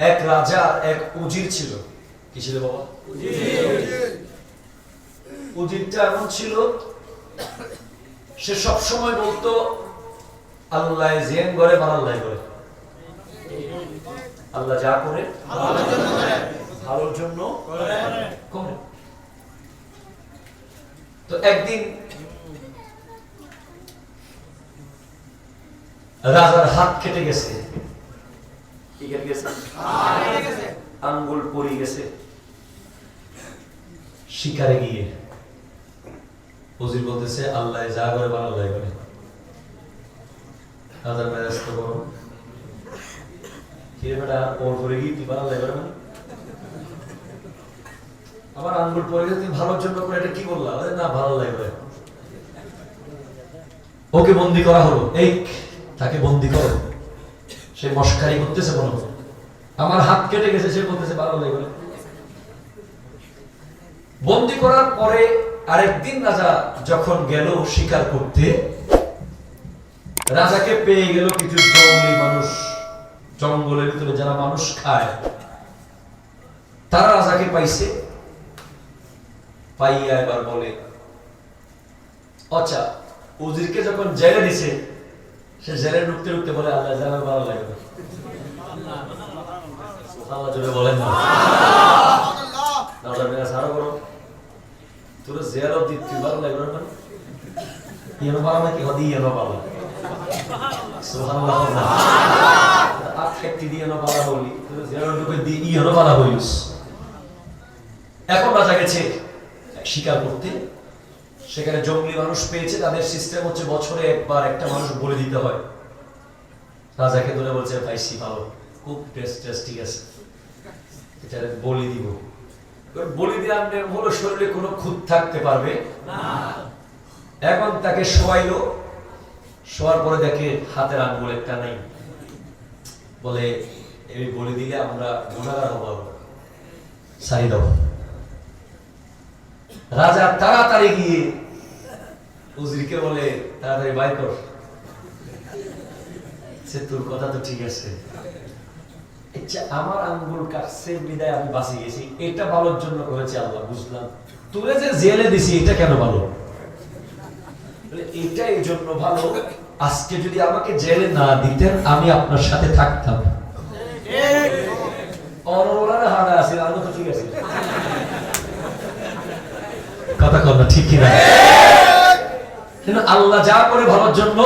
এক রাজা এক উজির ছিল। কি ছিল বাবা? উজিরটা এমন ছিল, সে সব সময় বলতো, আল্লাহ জেন করে মারাল্লাহ করে আল্লাহ যা করে ভালোর জন্য করে। তো একদিন রাজার হাত কেটে গেছে। কি আঙ্গুল পড়ে গেছে। শিকারে গিয়ে বলতেছে, আল্লাহ যা করে তো বড় কিরে। তুই করে মানে? জন্য এটা কি বললা? না, ভালো লাগবে ওকে বন্দি করা হলো। এই, তাকে বন্দি করো। সে মস্কারি করতেছে মনে আমার হাত কেটে গেছে, সে বলতেছে ভালো লাগবে বন্দি করার পরে আরেকদিন রাজা যখন গেল শিকার করতে, রাজাকে পেয়ে গেল কিছু জঙ্গলি মানুষ। জঙ্গলের ভিতরে যারা মানুষ খায়, তারা রাজাকে পাইছে। পাইয়া এবার বলে আচ্ছা উজিরকে যখন জেলে দিছে সে জেলে ঢুকতে ঢুকতে বলে, আল্লাহ জানা ভালো লাগবে আল্লাহ জোরে বলেন দাদা মেরা সারা করো তোর জেল অব্দি তুই ভালো লাগবে না ইয়েনো পালা নাকি? হদি ইয়েনো পালা হইস এখন রাজা গেছে শিকার করতে। সেখানে জঙ্গলি মানুষ পেয়েছে, তাদের সিস্টেম হচ্ছে বছরে একবার একটা মানুষ বলে দিতে হয়। রাজাকে ধরে বলছে পাইছি ভালো, খুব টেস্ট ঠিক আছে। এটা বলি দিব। বলি দিয়ে আপনার হলো শরীরে কোনো খুঁত থাকতে পারবে এখন তাকে শোয়াইলো। শোয়ার পরে দেখে হাতের আঙ্গুল একটা নেই। বলে, এই বলে দিলে আমরা গুণাগার হব সারি দাও। রাজা তাড়াতাড়ি গিয়ে উজিরকে বলে, তাড়াতাড়ি বাই কর। সে, তোর কথা তো ঠিক আছে। আচ্ছা আমার আঙ্গুল কাটছে, বিদায় আমি বাঁচি গেছি। এটা ভালোর জন্য করেছে আল্লাহ, বুঝলাম। তুলে যে জেলে দিছি, এটা কেন ভালো? এটা এই জন্য ভালো। আজকে যদি আমাকে জেলে না দিতেন, আমি আপনার সাথে থাকতাম অনরারে হারা আছে আলো তো ঠিক আছে কথা ঠিক কিনা? কিন্তু আল্লাহ যা করে ভালোর জন্য